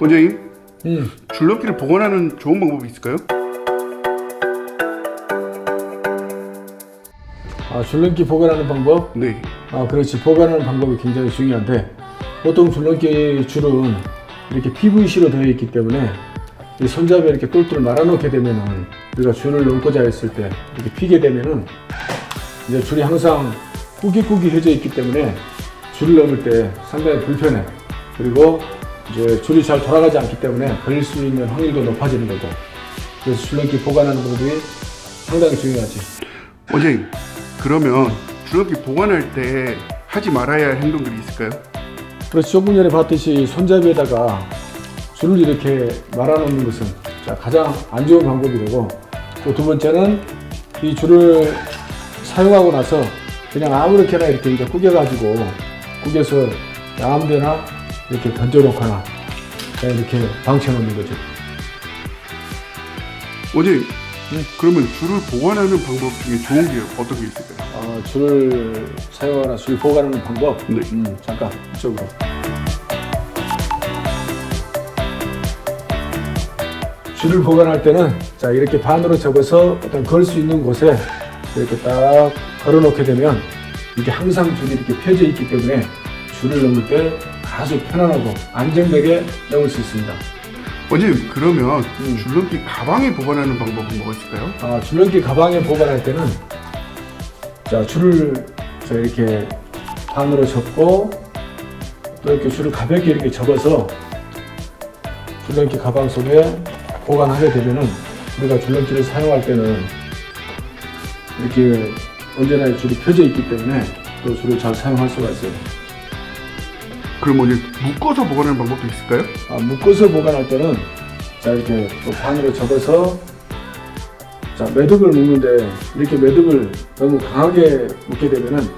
원장님 음, 줄넘기를 보관하는 좋은 방법이 있을까요? 아, 줄넘기 보관하는 방법? 네. 아, 그렇지. 보관하는 방법이 굉장히 중요한데, 보통 줄넘기 줄은 이렇게 PVC로 되어 있기 때문에 이 손잡이에 이렇게 똘똘 말아놓게 되면은 우리가 줄을 넘고자 했을 때 이렇게 피게 되면은 이제 줄이 항상 꾸깃꾸깃해져 있기 때문에 줄을 넘을 때 상당히 불편해. 그리고 이제 줄이 잘 돌아가지 않기 때문에 걸릴 수 있는 확률도 높아지는 거고. 그래서 줄넘기 보관하는 방법이 상당히 중요하지. 원장님 그러면 줄넘기 보관할 때 하지 말아야 할 행동들이 있을까요? 그래서 조금 전에 봤듯이 손잡이에다가 줄을 이렇게 말아놓는 것은 자, 가장 안 좋은 방법이 되고 또 두 번째는 이 줄을 사용하고 나서 그냥 아무렇게나 이렇게 이제 구겨가지고 구겨서 아무데나 이렇게 던져놓거나 그냥 이렇게 방치해놓는 거죠. 원장님 그러면 줄을 보관하는 방법 중에 좋은 게 어떤 게 있을까요? 어, 줄을 사용하거나 줄 보관하는 방법. 네. 음, 잠깐 이쪽으로. 줄을 보관할 때는 자 이렇게 반으로 접어서 어떤 걸 수 있는 곳에 이렇게 딱 걸어놓게 되면 이게 항상 줄이 이렇게 펴져 있기 때문에 줄을 넘을 때 아주 편안하고 안정되게 넘을 수 있습니다. 원장님 그러면 음. 줄넘기 가방에 보관하는 방법은 뭐가 있을까요? 아, 줄넘기 가방에 보관할 때는 자 줄을 자 이렇게 반으로 접고 또 이렇게 줄을 가볍게 이렇게 접어서 줄넘기 가방 속에 보관하게 되면은 우리가 줄넘기를 사용할 때는 이렇게 언제나 이 줄이 펴져 있기 때문에 또 줄을 잘 사용할 수가 있어요. 그럼 원장님 묶어서 보관하는 방법도 있을까요? 아, 묶어서 보관할 때는 자 이렇게 또 반으로 접어서 자 매듭을 묶는데 이렇게 매듭을 너무 강하게 묶게 되면은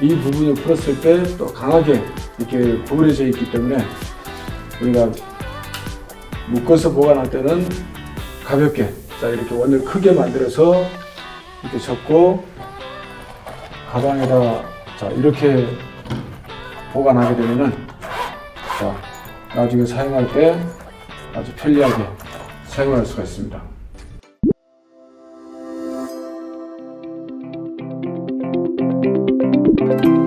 이 부분을 풀었을 때 또 강하게 이렇게 구부려져 있기 때문에 우리가 묶어서 보관할 때는 가볍게 자 이렇게 원을 크게 만들어서 이렇게 접고 가방에다 자 이렇게 보관하게 되면은 자, 나중에 사용할 때 아주 편리하게 사용할 수가 있습니다. 음.